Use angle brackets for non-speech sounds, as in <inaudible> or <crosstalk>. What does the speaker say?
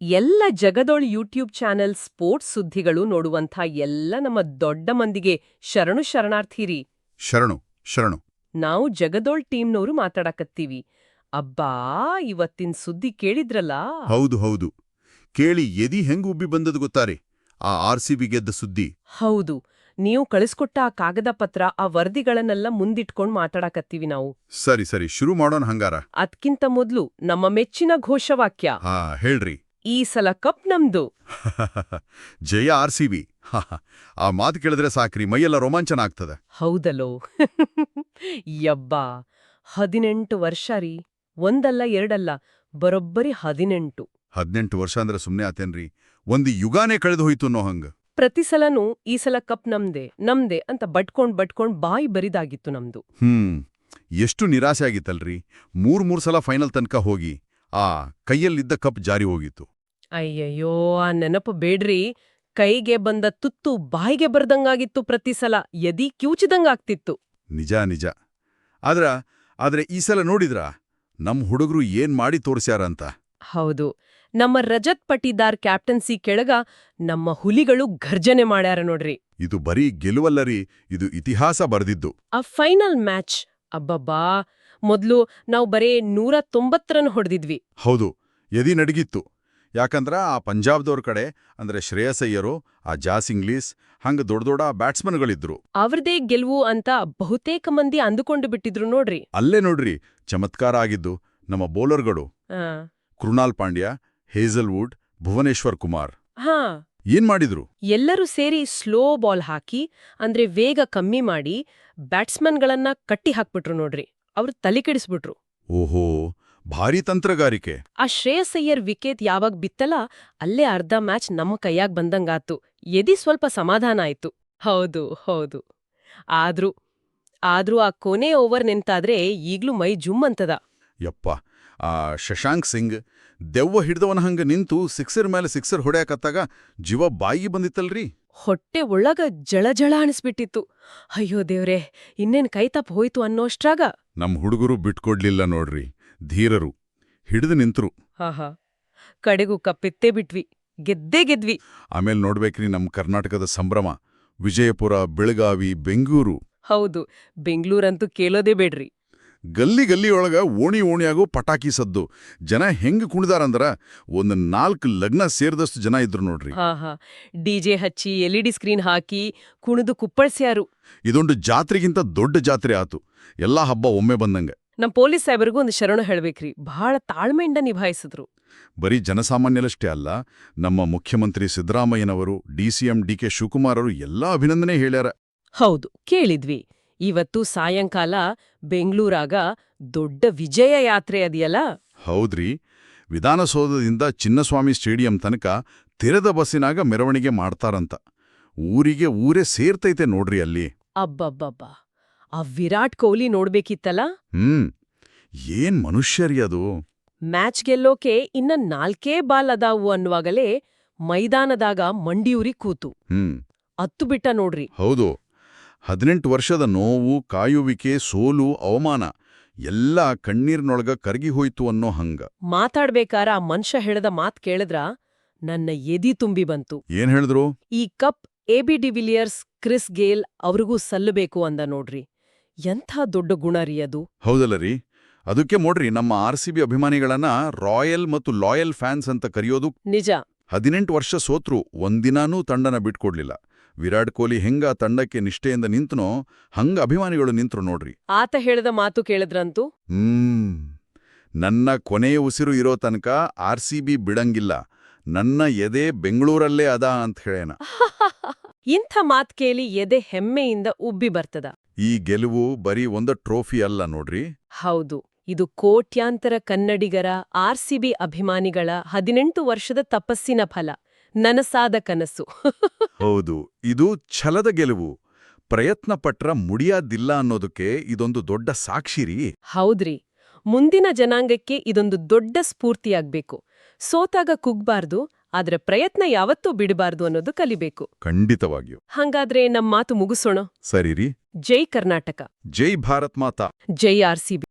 ಎಲ್ಲ ಜಗದೊಳ್ YouTube channel sports ಸುದ್ದಿಗಳು ನೋಡುವಂಥ ಎಲ್ಲ ನಮ್ಮ ದೊಡ್ಡ ಮಂದಿಗೆ ಶರಣು ಶರಣಾರ್ಥಿರಿ. ಶರಣು ಶರಣು. ನಾವು ಜಗದೊಳ್ ಟೀಮ್ನವರು ಮಾತಾಡಕತ್ತೀವಿ. ಅಬ್ಬಾ ಇವತ್ತಿನ ಸುದ್ದಿ ಕೇಳಿದ್ರಲ್ಲ? ಹೌದು ಹೌದು. ಕೇಳಿ ಎದಿ ಹೆಂಗ್ ಉಬ್ಬಿ ಬಂದದು ಗೊತ್ತಾರೆ? ಆ ಆರ್ ಸಿ ಬಿ ಗೆದ್ದ ಸುದ್ದಿ. ಹೌದು. ನೀವು ಕಳಿಸ್ಕೊಟ್ಟ ಆ ಕಾಗದ ಪತ್ರ ಆ ವರದಿಗಳನ್ನೆಲ್ಲ ಮುಂದಿಟ್ಕೊಂಡ್ ಮಾತಾಡಕತ್ತೀವಿ ನಾವು. ಸರಿ ಸರಿ. ಶುರು ಮಾಡೋಣ ಹಂಗಾರ. ಅದ್ಕಿಂತ ಮೊದ್ಲು ನಮ್ಮ ಮೆಚ್ಚಿನ ಘೋಷವಾಕ್ಯ. ಹಾ ಹೇಳ್ರಿ. ಈ ಸಲ ಕಪ್ ನಮ್ದು. <laughs> ಜಯ ಆರ್ ಸಿ ಬಿ. <laughs> ಆ ಮಾತು ಕೇಳಿದ್ರೆ ಸಾಕ್ರಿ ಮೈಯೆಲ್ಲ ರೋಮಾಂಚನ ಆಗ್ತದೆ. ಹೌದಲೋ. <laughs> ಯಬ್ಬಾ ಹದಿನೆಂಟು ವರ್ಷ ರೀ. ಒಂದಲ್ಲ ಎರಡಲ್ಲ ಬರೋಬ್ಬರಿ ಹದಿನೆಂಟು. ಹದಿನೆಂಟು ವರ್ಷ ಅಂದ್ರೆ ಸುಮ್ನೆ ಆತೇನ್ರಿ. ಒಂದು ಯುಗಾನೇ ಕಳೆದು ಹೋಯ್ತು ಅನ್ನೋ ಹಂಗ. ಪ್ರತಿ ಸಲನೂ ಈ ಸಲ ಕಪ್ ನಮ್ದೆ ನಮ್ದೆ ಅಂತ ಬಟ್ಕೊಂಡ್ ಬಟ್ಕೊಂಡ್ ಬಾಯಿ ಬರಿದಾಗಿತ್ತು ನಮ್ದು. ಹ್ಮ್ ಎಷ್ಟು ನಿರಾಸೆ ಆಗಿತ್ತಲ್ರಿ. ಮೂರ್ ಮೂರ್ ಸಲ ಫೈನಲ್ ತನಕ ಹೋಗಿ ಆ ಕೈಯಲ್ಲಿದ್ದ ಕಪ್ ಜಾರಿ ಹೋಗಿತ್ತು. ಅಯ್ಯಯ್ಯೋ ಆ ನೆನಪು ಬೇಡ್ರಿ. ಕೈಗೆ ಬಂದ ತುತ್ತು ಬಾಯಿಗೆ ಬರ್ದಂಗಾಗಿತ್ತು ಪ್ರತಿ ಸಲ. ಎದಿ ಕ್ಯೂಚಿದಂಗಾಗ್ತಿತ್ತು ನಿಜ ನಿಜ. ಆದ್ರ ಆದ್ರೆ ಈ ಸಲ ನೋಡಿದ್ರ? ನಮ್ ಹುಡುಗರು ಏನ್ ಮಾಡಿ ತೋರ್ಸ್ಯಾರ ಅಂತ ಹೌದು. ನಮ್ಮ ರಜತ್ ಪಟಿದಾರ್ ಕ್ಯಾಪ್ಟನ್ಸಿ ಕೆಳಗ ನಮ್ಮ ಹುಲಿಗಳು ಘರ್ಜನೆ ಮಾಡ್ಯಾರ ನೋಡ್ರಿ. ಇದು ಬರೀ ಗೆಲುವಲ್ಲರಿ ಇದು ಇತಿಹಾಸ ಬರೆದಿದ್ದು. ಆ ಫೈನಲ್ ಮ್ಯಾಚ್ ಅಬ್ಬಬ್ಬಾ. ಮೊದ್ಲು ನಾವು ಬರೇ ನೂರ ತೊಂಬತ್ತರನ್ನು ರನ್ ಹೊಡೆದಿದ್ವಿ. ಹೌದು. ಎದಿ ನಡಗಿತ್ತು. ಯಾಕಂದ್ರ ಆ ಪಂಜಾಬ್ದವ್ರ ಕಡೆ ಅಂದ್ರೆ ಶ್ರೇಯಸ್ ಅಯ್ಯರು ಆ ಜಾಸ್ ಇಂಗ್ಲೀಸ್ ಹಂಗ ದೊಡ್ಡ ದೊಡ್ಡ ಬ್ಯಾಟ್ಸ್ಮನ್ಗಳಿದ್ರು. ಅವ್ರದೇ ಗೆಲುವು ಅಂತ ಬಹುತೇಕ ಮಂದಿ ಅಂದುಕೊಂಡು ಬಿಟ್ಟಿದ್ರು ನೋಡ್ರಿ. ಅಲ್ಲೇ ನೋಡ್ರಿ ಚಮತ್ಕಾರ ಆಗಿದ್ದು ನಮ್ಮ ಬೌಲರ್ಗಳು. ಕೃಣಾಲ್ ಪಾಂಡ್ಯ ಹೇಜಲ್ವುಡ್ ಭುವನೇಶ್ವರ್ ಕುಮಾರ್. ಹಾ. ಏನ್ ಮಾಡಿದ್ರು? ಎಲ್ಲರೂ ಸೇರಿ ಸ್ಲೋ ಬಾಲ್ ಹಾಕಿ ಅಂದ್ರೆ ವೇಗ ಕಮ್ಮಿ ಮಾಡಿ ಬ್ಯಾಟ್ಸ್ಮನ್ಗಳನ್ನ ಕಟ್ಟಿ ಹಾಕ್ಬಿಟ್ರು ನೋಡ್ರಿ. ಅವ್ರು ತಲೆ ಕೆಡಿಸ್ಬಿಟ್ರು. ಓಹೋ. ಭಾರಿ ತಂತ್ರಗಾರಿಕೆ. ಆ ಶ್ರೇಯಸ್ ಅಯ್ಯರ್ ವಿಕೆಟ್ ಯಾವಾಗ ಬಿತ್ತಲ ಅಲ್ಲೇ ಅರ್ಧ ಮ್ಯಾಚ್ ನಮ್ಮ ಕೈಯಾಗ್ ಬಂದಂಗಾತು ಎದಿ ಸ್ವಲ್ಪ ಸಮಾಧಾನ ಆಯ್ತು. ಹೌದು ಹೌದು. ಆದ್ರೂ ಆದ್ರೂ ಆ ಕೊನೆ ಓವರ್ ನಿಂತಾದ್ರೆ ಈಗ್ಲೂ ಮೈ ಜುಮ್ ಅಂತದ. ಯಪ್ಪ ಆ ಶಶಾಂಕ್ ಸಿಂಗ್ ದೆವ್ವ ಹಿಡ್ದವನ ಹಂಗ ನಿಂತು ಸಿಕ್ಸರ್ ಮೇಲೆ ಸಿಕ್ಸರ್ ಹೊಡ್ಯಾಕತ್ತಾಗ ಜೀವ ಬಾಯಿಗೆ ಬಂದಿತ್ತಲ್ರಿ? ಹೊಟ್ಟೆ ಒಳಗ ಜಳಜಳ ಅನಿಸ್ಬಿಟ್ಟಿತ್ತು. ಅಯ್ಯೋ ದೇವ್ರೆ ಇನ್ನೇನ್ ಕೈ ತಪ್ಪ ಹೋಯ್ತು ಅನ್ನೋಷ್ಟ್ರಾಗ. ನಮ್ ಹುಡುಗರು ಬಿಟ್ಕೊಡ್ಲಿಲ್ಲ ನೋಡ್ರಿ. ಧೀರರು ಹಿಡಿದು ನಿಂತರು. ಹಾಹಾ ಕಡೆಗೂ ಕಪ್ಪಿತ್ತೇ ಬಿಟ್ವಿ. ಗೆದ್ದೇ ಗೆದ್ವಿ. ಆಮೇಲೆ ನೋಡ್ಬೇಕ್ರಿ ನಮ್ಮ ಕರ್ನಾಟಕದ ಸಂಭ್ರಮ. ವಿಜಯಪುರ ಬೆಳಗಾವಿ ಬೆಂಗಳೂರು. ಹೌದು ಬೆಂಗಳೂರಂತೂ ಕೇಳೋದೇ ಬೇಡ್ರಿ. ಗಲ್ಲಿ ಗಲ್ಲಿಯೊಳಗ ಓಣಿ ಓಣಿಯಾಗೂ ಪಟಾಕಿ ಸದ್ದು. ಜನ ಹೆಂಗ್ ಕುಣಿದಾರಂದ್ರ ಒಂದ್ ನಾಲ್ಕು ಲಗ್ನ ಸೇರಿದಷ್ಟು ಜನ ಇದ್ರು ನೋಡ್ರಿ. ಡಿಜೆ ಹಚ್ಚಿ ಡಿಜೆ ಹಚ್ಚಿ ಎಲ್ಇಡಿ ಸ್ಕ್ರೀನ್ ಹಾಕಿ ಕುಣಿದು ಕುಪ್ಪಳ್ಸ್ಯಾರು. ಇದೊಂದು ಜಾತ್ರೆಗಿಂತ ದೊಡ್ಡ ಜಾತ್ರೆ ಆತು. ಎಲ್ಲಾ ಹಬ್ಬ ಒಮ್ಮೆ ಬಂದಂಗ. ನಮ್ ಪೊಲೀಸ್ ಸಾಹೇಬರಿಗೂ ಒಂದು ಶರಣು ಹೇಳ್ಬೇಕ್ರಿ. ಬಹಳ ತಾಳ್ಮೆಯಿಂದ ನಿಭಾಯಿಸಿದ್ರು. ಬರೀ ಜನಸಾಮಾನ್ಯರಷ್ಟೇ ಅಲ್ಲ ನಮ್ಮ ಮುಖ್ಯಮಂತ್ರಿ ಸಿದ್ದರಾಮಯ್ಯನವರು ಡಿಸಿಎಂ ಡಿಕೆ ಶಿವಕುಮಾರ್ ಅವರು ಎಲ್ಲಾ ಅಭಿನಂದನೆ ಹೇಳ್ಯಾರ. ಹೌದು ಕೇಳಿದ್ವಿ. ಇವತ್ತು ಸಾಯಂಕಾಲ ಬೆಂಗಳೂರಾಗ ದೊಡ್ಡ ವಿಜಯ ಯಾತ್ರೆ ಅದೆಯಲ್ಲ? ಹೌದ್ರಿ. ವಿಧಾನಸೌಧದಿಂದ ಚಿನ್ನಸ್ವಾಮಿ ಸ್ಟೇಡಿಯಂ ತನಕ ತೆರೆದ ಬಸ್ಸಿನಾಗ ಮೆರವಣಿಗೆ ಮಾಡ್ತಾರಂತ. ಊರಿಗೆ ಊರೇ ಸೇರ್ತೈತೆ ನೋಡ್ರಿ ಅಲ್ಲಿ. ಅಬ್ಬಬ್ಬಬ್ಬ. ಆ ವಿರಾಟ್ ಕೊಹ್ಲಿ ನೋಡ್ಬೇಕಿತ್ತಲ್ಲ? ಹ್ಮ್. ಏನ್ ಮನುಷ್ಯರಿ ಅದು? ಮ್ಯಾಚ್ ಗೆಲ್ಲೋಕೆ ಇನ್ನ ನಾಲ್ಕೇ ಬಾಲ್ ಅದಾವು ಅನ್ನುವಾಗಲೇ ಮೈದಾನದಾಗ ಮಂಡಿಯೂರಿ ಕೂತು. ಹ್ಮ್. ಅತ್ತು ಬಿಟ್ಟ ನೋಡ್ರಿ. ಹೌದು. ಹದಿನೆಂಟು ವರ್ಷದ ನೋವು ಕಾಯುವಿಕೆ ಸೋಲು ಅವಮಾನ ಎಲ್ಲ ಕಣ್ಣೀರ್ನೊಳಗ ಕರಗಿ ಹೋಯ್ತು ಅನ್ನೋ ಹಂಗ. ಮಾತಾಡ್ಬೇಕಾರ ಆ ಮನುಷ್ಯ ಹೇಳದ ಮಾತ್ ಕೇಳಿದ್ರ ನನ್ನ ಎದಿ ತುಂಬಿ ಬಂತು. ಏನ್ ಹೇಳಿದ್ರು? ಈ cup AB B de Villiers Chris Gayle ಅವ್ರಿಗೂ ಸಲ್ಲಬೇಕು ಅಂದ ನೋಡ್ರಿ. ಎಂಥ ದೊಡ್ಡ ಗುಣ ರೀ ಅದು. ಹೌದಲ್ಲ ರೀ. ಅದಕ್ಕೆ ನೋಡ್ರಿ ನಮ್ಮ ಆರ್ ಸಿ ಬಿ ಅಭಿಮಾನಿಗಳನ್ನ ರಾಯಲ್ ಮತ್ತು ಲಾಯಲ್ ಫ್ಯಾನ್ಸ್ ಅಂತ ಕರೆಯೋದು ನಿಜ. ಹದಿನೆಂಟು ವರ್ಷ ಸೋತ್ರು ಒಂದಿನಾನೂ ತಂಡನ ಬಿಟ್ಕೊಡ್ಲಿಲ್ಲ. ವಿರಾಟ್ ಕೊಹ್ಲಿ ಹೆಂಗ ತಂಡಕ್ಕೆ ನಿಷ್ಠೆಯಿಂದ ನಿಂತನೋ ಹಂಗ ಅಭಿಮಾನಿಗಳು ನಿಂತ್ರು ನೋಡ್ರಿ. ಆತ ಹೇಳಿದ ಮಾತು ಕೇಳಿದ್ರಂತೂ? ಹ್ಮ್. ನನ್ನ ಕೊನೆಯ ಉಸಿರು ಇರೋ ತನಕ ಆರ್ ಸಿ ಬಿ ಬಿಡಂಗಿಲ್ಲ. ನನ್ನ ಎದೆ ಬೆಂಗಳೂರಲ್ಲೇ ಅದ ಅಂತ ಹೇಳೇನ <laughs> ಇಂಥ ಮಾತ್ ಕೇಳಿ ಎದೆ ಹೆಮ್ಮೆಯಿಂದ ಉಬ್ಬಿ ಬರ್ತದ. ಈ ಗೆಲುವು ಬರೀ ಒಂದು ಟ್ರೋಫಿ ಅಲ್ಲ ನೋಡ್ರಿ. ಹೌದು ಇದು ಕೋಟ್ಯಾಂತರ ಕನ್ನಡಿಗರ ಆರ್ಸಿಬಿ ಅಭಿಮಾನಿಗಳ ಹದಿನೆಂಟು ವರ್ಷದ ತಪಸ್ಸಿನ ಫಲ ನನಸಾದ ಕನಸು. <laughs> ಹೌದು ಇದು ಛಲದ ಗೆಲುವು. ಪ್ರಯತ್ನ ಪಟ್ರ ಮುಡಿಯಾದಿಲ್ಲ ಅನ್ನೋದಕ್ಕೆ ಇದೊಂದು ದೊಡ್ಡ ಸಾಕ್ಷಿರಿ ಹೌದ್ರಿ ಮುಂದಿನ ಜನಾಂಗಕ್ಕೆ ಇದೊಂದು ದೊಡ್ಡ ಸ್ಫೂರ್ತಿಯಾಗ್ಬೇಕು. ಸೋತಾಗ ಕುಗ್ಬಾರ್ದು ಆದ್ರೆ ಪ್ರಯತ್ನ ಯಾವತ್ತೂ ಬಿಡಬಾರ್ದು ಅನ್ನೋದು ಕಲಿಬೇಕು. ಖಂಡಿತವಾಗಿಯೂ. ಹಂಗಾದ್ರೆ ನಮ್ ಮಾತು ಮುಗಿಸೋಣ. ಸರಿರಿ ಜೈ ಕರ್ನಾಟಕ. ಜೈ ಭಾರತ್ ಮಾತಾ. ಜೈ ಆರ್ಸಿಬಿ